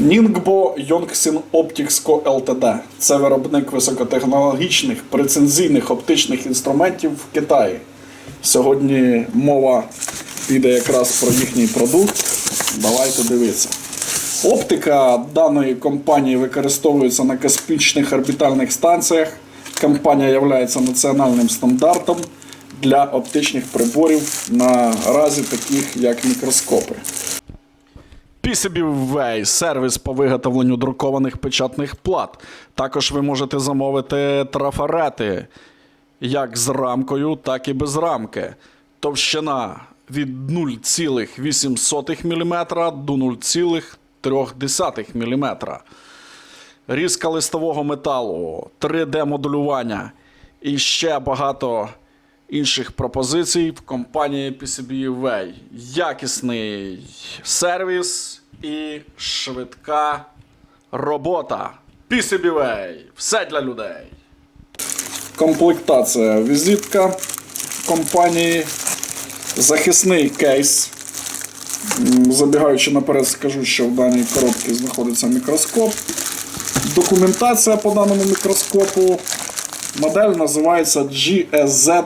Ningbo Yongxin Optics Co. Ltd. Це виробник високотехнологічних прецензійних оптичних інструментів в Китаї. Сьогодні мова піде якраз про їхній продукт. Давайте дивитися. Оптика даної компанії використовується на космічних орбітальних станціях. Компанія є національним стандартом для оптичних приборів наразі таких як мікроскопи. PCBWay – сервіс по виготовленню друкованих печатних плат. Також ви можете замовити трафарети як з рамкою, так і без рамки. Товщина від 0,8 мм до 0,3 мм. Різка листового металу, 3D-моделювання і ще багато інших пропозицій в компанії PCBWay. Якісний сервіс і швидка робота. PCBWay. Все для людей. Комплектація. Візитка компанії. Захисний кейс. Забігаючи наперед, скажу, що в даній коробці знаходиться мікроскоп. Документація по даному мікроскопу. Модель називається GSZ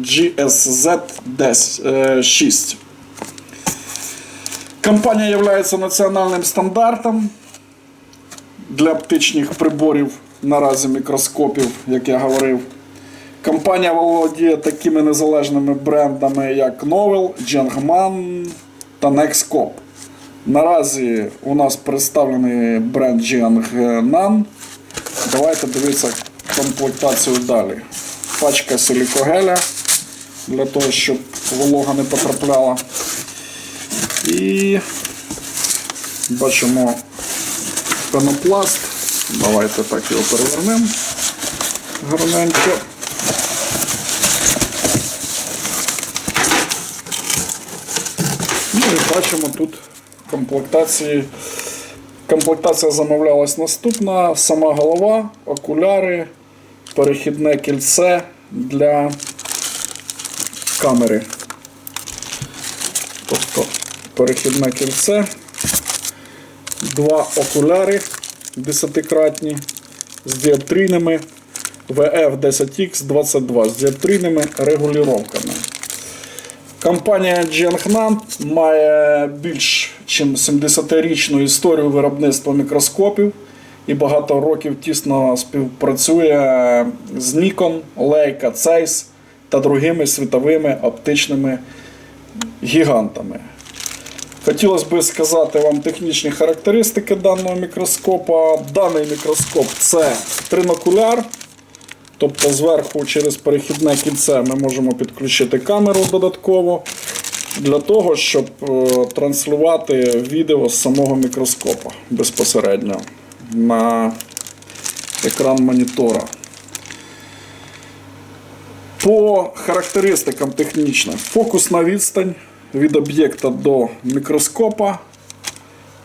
GSZ 6. Компанія є національним стандартом для оптичних приборів наразі мікроскопів, як я говорив. Компанія володіє такими незалежними брендами, як Novel, Jiangman та Nexcop. Наразі у нас представлений бренд Jiangnan. Давайте дивитися комплектацію далі. Пачка силікогеля для того, щоб волога не потрапляла. І бачимо пенопласт. Давайте так його перевернемо гарненько. Ну і бачимо тут комплектації. Комплектація замовлялась наступна: сама голова, окуляри, перехідне кільце для камери. Тобто перехідне кільце, два окуляри 10-кратні з діоптрійними VF 10X22 з діоптрійними регулюваннями. Компанія Jiangnan має більш ніж 70-річну історію виробництва мікроскопів і багато років тісно співпрацює з Nikon, Leica, Zeiss та другими світовими оптичними гігантами. Хотілося б сказати вам технічні характеристики даного мікроскопа. Даний мікроскоп це тринокуляр. Тобто зверху через перехідне кільце ми можемо підключити камеру додатково для того, щоб е, транслювати відео з самого мікроскопа безпосередньо на екран монітора. По характеристикам технічних фокусна відстань від об'єкта до мікроскопа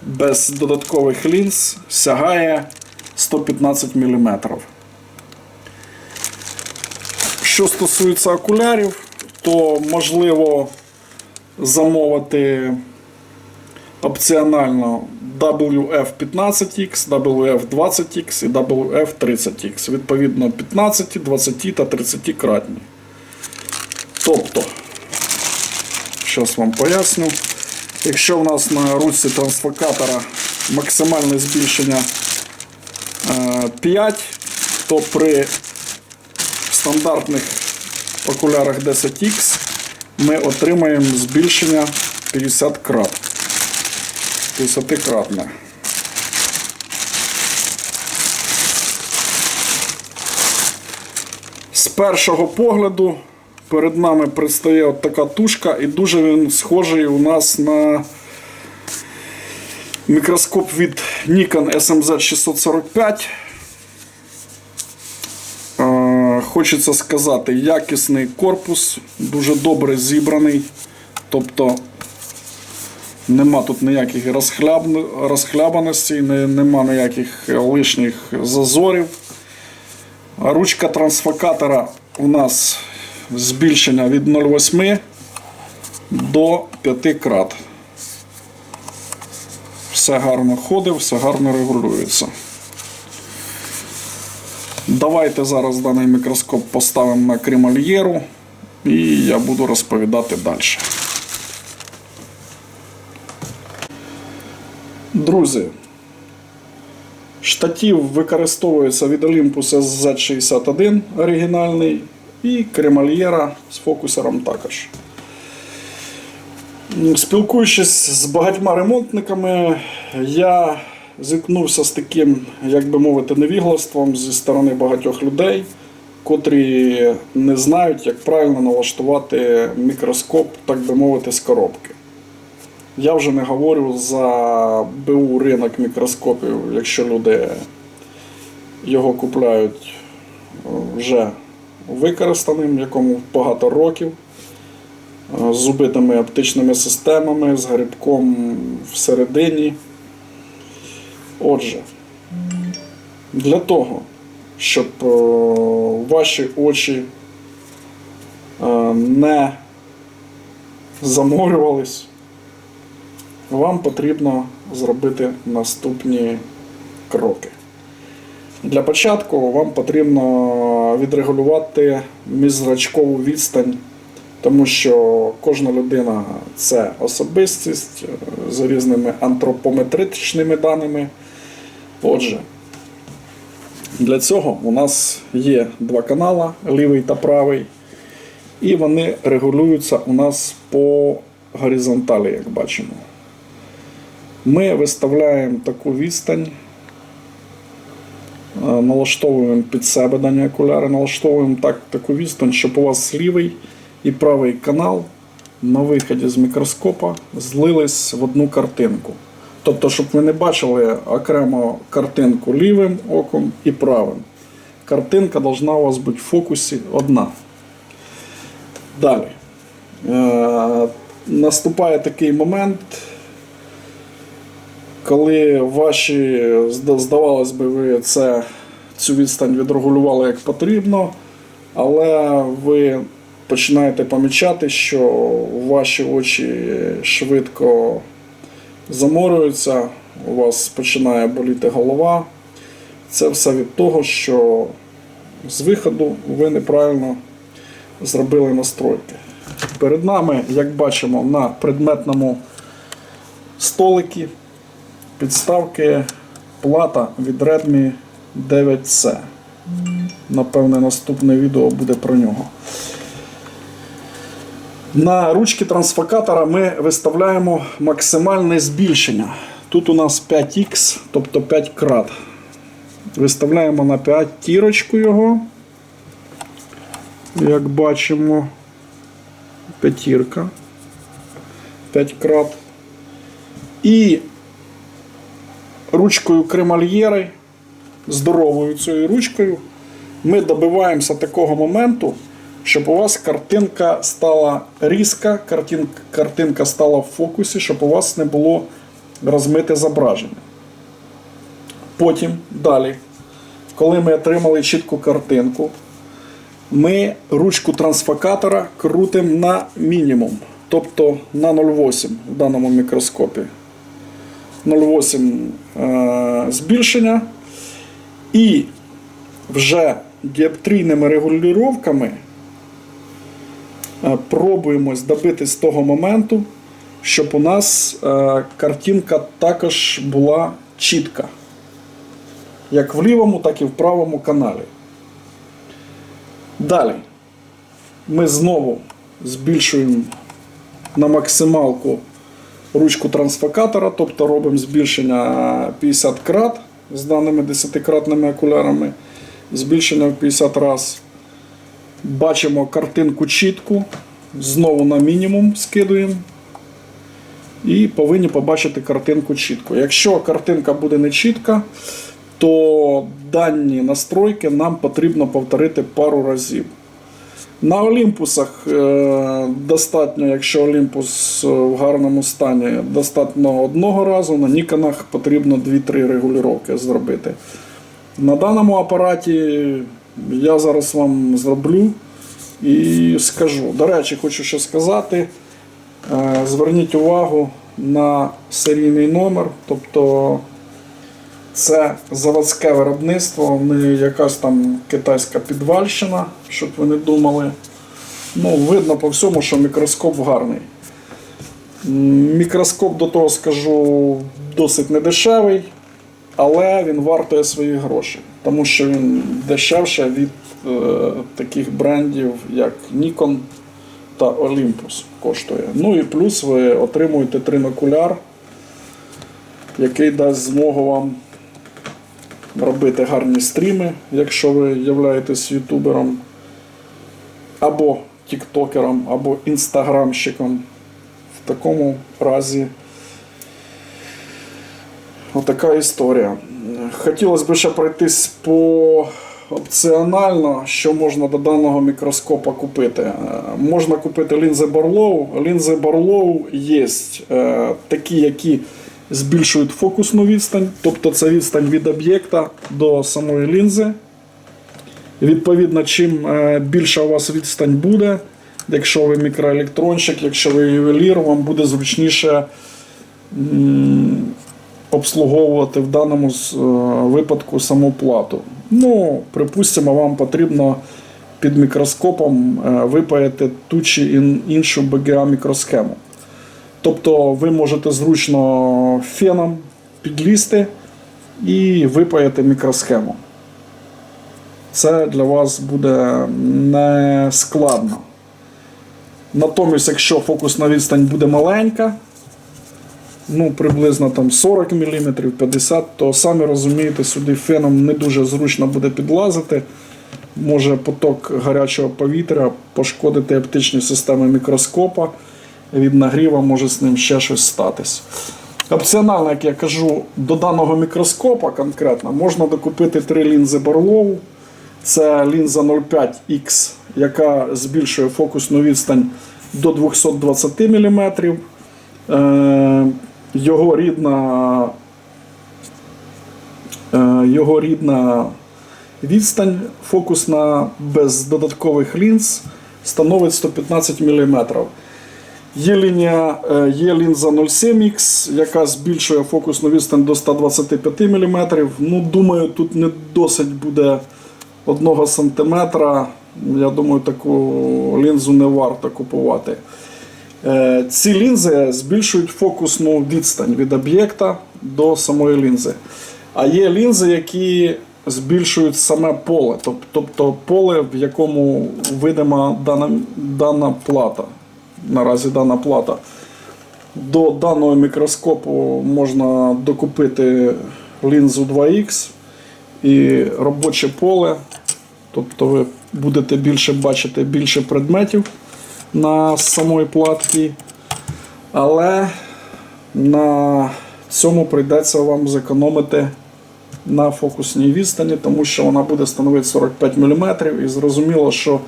без додаткових лінз сягає 115 мм. Що стосується окулярів, то можливо замовити опціонально WF15X, WF20X і WF30X. Відповідно 15, 20 та 30 кратні. Тобто, зараз вам поясню. Якщо в нас на ручці трансфокатора максимальне збільшення е, 5, то при стандартних окулярах 10X ми отримаємо збільшення 50 крат. 50-кратне. З першого погляду перед нами предстає от така тушка, і дуже він схожий у нас на мікроскоп від Nikon SMZ 645. Е, Хочеться сказати, якісний корпус, дуже добре зібраний. Тобто нема тут ніяких розхляб- розхлябаностей, не- нема ніяких лишніх зазорів. Ручка трансфокатора у нас збільшення від 0,8 до 5 крат. все гарно ходить, все гарно регулюється. Давайте зараз даний мікроскоп поставимо на кремольєру і я буду розповідати далі. Друзі, штатів використовується від Olympus Z61 оригінальний і кремольєра з фокусером також. Спілкуючись з багатьма ремонтниками, я зіткнувся з таким, як би мовити, невіглаством зі сторони багатьох людей, котрі не знають, як правильно налаштувати мікроскоп, так би мовити, з коробки. Я вже не говорю за БУ ринок мікроскопів, якщо люди його купляють е, вже використаним, якому багато років е, з убитими оптичними системами, з грибком всередині. Отже, для того, щоб е, ваші очі не заморювались, вам потрібно зробити наступні кроки. Для початку вам потрібно відрегулювати міжзрачкову відстань, тому що кожна людина це особистість е, з різними антропометричними даними. Отже, для цього у нас є два канали, лівий та правий, і вони регулюються у нас по горизонталі, як бачимо. Ми виставляємо таку відстань, е, налаштовуємо під себе дані окуляри, налаштовуємо так, таку відстань, щоб у вас лівий і правий канал на виході з мікроскопа злились в одну картинку. Тобто, щоб ви не бачили окремо картинку лівим оком і правим. Картинка должна у вас бути в фокусі одна. Далі. Е, наступає такий момент, коли ваші, здавалось би, ви це, цю відстань відрегулювали як потрібно, але ви починаєте помічати, що ваші очі швидко заморюються, у вас починає боліти голова. Це все від того, що з виходу ви неправильно зробили настройки. Перед нами, як бачимо, на предметному столикі підставки плата від Redmi 9C. Напевне, наступне відео буде про нього. На ручки трансфокатора ми виставляємо максимальне збільшення. Тут у нас 5х, тобто 5 крат. Виставляємо на 5 тірочку його. Як бачимо, п'ятірка. 5 крат. І ручкою кремальєри, здоровою цією ручкою, ми добиваємося такого моменту, щоб у вас картинка стала різка, картинка, стала в фокусі, щоб у вас не було розмите зображення. Потім далі, коли ми отримали чітку картинку, ми ручку трансфокатора крутимо на мінімум, тобто на 0,8 в даному мікроскопі. 0,8 е, збільшення. І вже діоптрійними регулюваннями е, пробуємо добитись того моменту, щоб у нас е, картинка також була чітка. Як в лівому, так і в правому каналі. Далі ми знову збільшуємо на максималку ручку трансфокатора, тобто робимо збільшення 50 крат з даними 10-кратними окулярами, збільшення в 50 раз. Бачимо картинку чітку, знову на мінімум скидуємо. І повинні побачити картинку чітко. Якщо картинка буде не чітка, то дані настройки нам потрібно повторити пару разів. На Олімпусах е, достатньо, якщо Олімпус е, в гарному стані, достатньо одного разу, на Ніконах потрібно 2-3 регулювання зробити. На даному апараті я зараз вам зроблю і скажу. До речі, хочу ще сказати. Е, Зверніть увагу на серійний номер. Тобто це заводське виробництво, не якась там китайська підвальщина, щоб ви не думали. Ну, видно по всьому, що мікроскоп гарний. Мікроскоп, до того скажу, досить недешевий, але він вартує свої гроші, тому що він дешевше від е, таких брендів, як Nikon та Olympus коштує. Ну і плюс ви отримуєте тринокуляр, який дасть змогу вам робити гарні стріми, якщо ви являєтесь ютубером, або тіктокером, або інстаграмщиком. В такому разі отака історія. Хотілося б ще пройтись по опціонально, що можна до даного мікроскопа купити. Е, Можна купити лінзи Barlow. Лінзи Barlow є е, такі, які збільшують фокусну відстань, тобто це відстань від об'єкта до самої лінзи. Відповідно, чим е, більша у вас відстань буде, якщо ви мікроелектронщик, якщо ви ювелір, вам буде зручніше обслуговувати в даному е, випадку саму плату. Ну, припустимо, вам потрібно під мікроскопом е, випаяти ту чи іншу BGA мікросхему. Тобто ви можете зручно феном підлізти і випаяти мікросхему. Це для вас буде не складно. Натомість, якщо фокусна відстань буде маленька, ну приблизно там 40 мм, 50 то самі розумієте, сюди феном не дуже зручно буде підлазити. Може поток гарячого повітря пошкодити оптичні системи мікроскопа. Від нагріва може з ним ще щось статись. Опціонально, як я кажу, до даного мікроскопа конкретно можна докупити три лінзи Barlow. Це лінза 05X, яка збільшує фокусну відстань до 220 мм. Е, його рідна, е, його рідна відстань фокусна без додаткових лінз становить 115 мм. Є, лінія, е, є лінза 07X, яка збільшує фокусну відстань до 125 мм. Ну, думаю, тут не досить буде 1 см. Я думаю, таку лінзу не варто купувати. Е, Ці лінзи збільшують фокусну відстань від об'єкта до самої лінзи. А є лінзи, які збільшують саме поле, тобто поле, в якому видима дана, дана плата. Наразі дана плата. До даного мікроскопу можна докупити лінзу 2Х і робоче поле. Тобто ви будете більше бачити більше предметів на самої платці. Але на цьому прийдеться вам зекономити на фокусній відстані, тому що вона буде становити 45 мм. І зрозуміло, що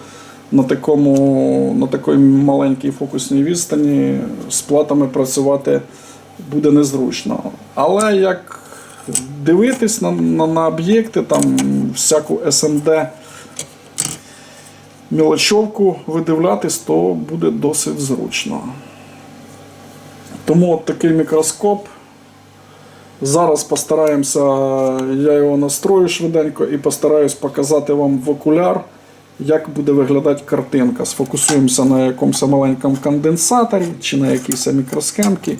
на, такому, на такій маленькій фокусній відстані з платами працювати буде незручно. Але як дивитись на, на, на об'єкти, там всяку SMD мілочовку видивлятись, то буде досить зручно. Тому от такий мікроскоп. Зараз постараємося, я його настрою швиденько і постараюсь показати вам в окуляр, як буде виглядати картинка. Сфокусуємося на якомусь маленькому конденсаторі чи на якійсь мікросхемці.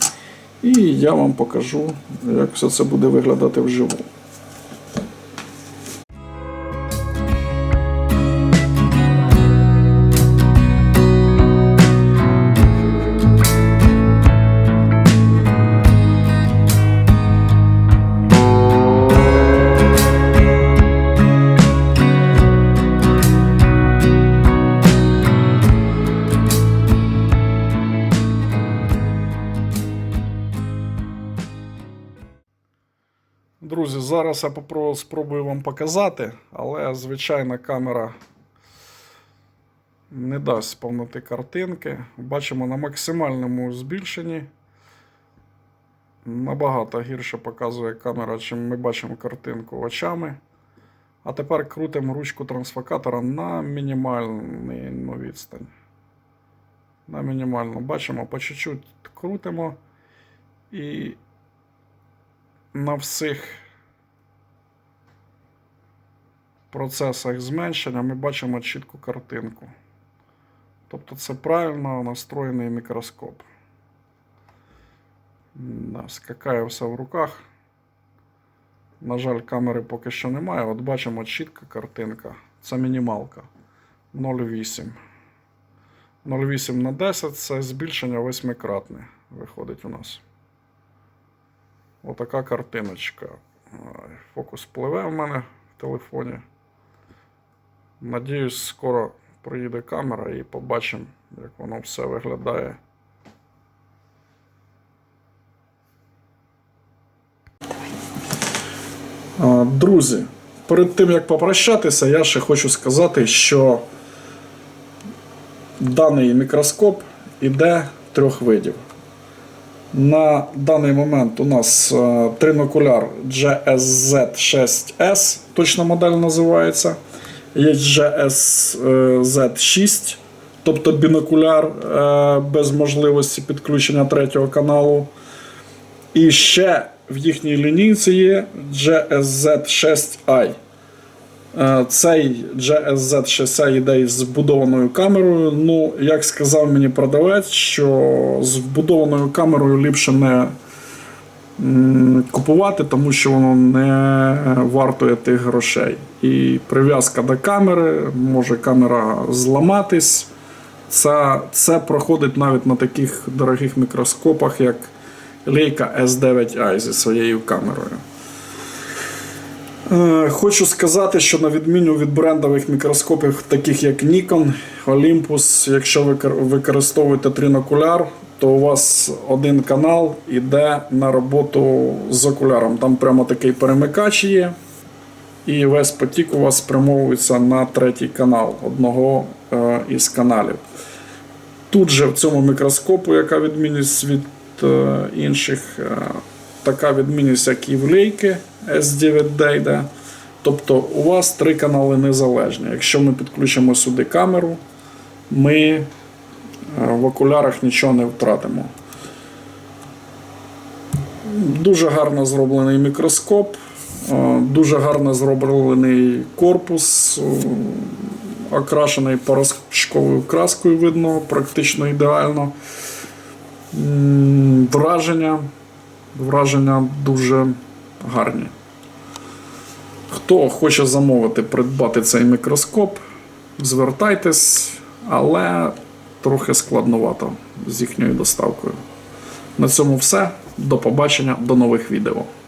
І я вам покажу, як все це буде виглядати вживу. Зараз я спробую вам показати, але звичайна камера не дасть повноти картинки. Бачимо на максимальному збільшенні. Набагато гірше показує камера, чим ми бачимо картинку очами. А тепер крутимо ручку трансфокатора на мінімальну відстань. На мінімальну. Бачимо, по чуть-чуть крутимо. І на всіх процесах зменшення ми бачимо чітку картинку. Тобто це правильно настроєний мікроскоп. Скакає все в руках. На жаль, камери поки що немає. От бачимо чітка картинка. Це мінімалка. 0,8. 0,8 на 10 це збільшення восьмикратне виходить у нас. Отака картиночка. Фокус пливе в мене в телефоні. Надіюсь, скоро приїде камера і побачимо, як воно все виглядає. Друзі, перед тим як попрощатися, я ще хочу сказати, що даний мікроскоп іде трьох видів. На даний момент у нас е, тринокуляр GSZ6S, точна модель називається. Є GSZ6, тобто бінокуляр е, без можливості підключення третього каналу. І ще в їхній лінійці є GSZ6i. Е, Цей GSZ6i йде із збудованою камерою. Ну, як сказав мені продавець, що з вбудованою камерою ліпше не купувати, тому що воно не вартує тих грошей. І прив'язка до камери, може камера зламатись. Це, це проходить навіть на таких дорогих мікроскопах, як Leica S9i зі своєю камерою. Е, Хочу сказати, що на відміну від брендових мікроскопів, таких як Nikon, Olympus, якщо ви використовуєте тринокуляр, то у вас один канал іде на роботу з окуляром. Там прямо такий перемикач є, і весь потік у вас спрямовується на третій канал одного е, із каналів. Тут же в цьому мікроскопу, яка відмінність від е, інших, е, така відмінність, як і в лейки S9D йде. Тобто у вас три канали незалежні. Якщо ми підключимо сюди камеру, ми в окулярах нічого не втратимо. Дуже гарно зроблений мікроскоп, е, дуже гарно зроблений корпус, е, окрашений порошковою краскою видно, практично ідеально. Враження, враження дуже гарні. Хто хоче замовити, придбати цей мікроскоп, звертайтесь, але трохи складновато з їхньою доставкою. На цьому все. До побачення, до нових відео.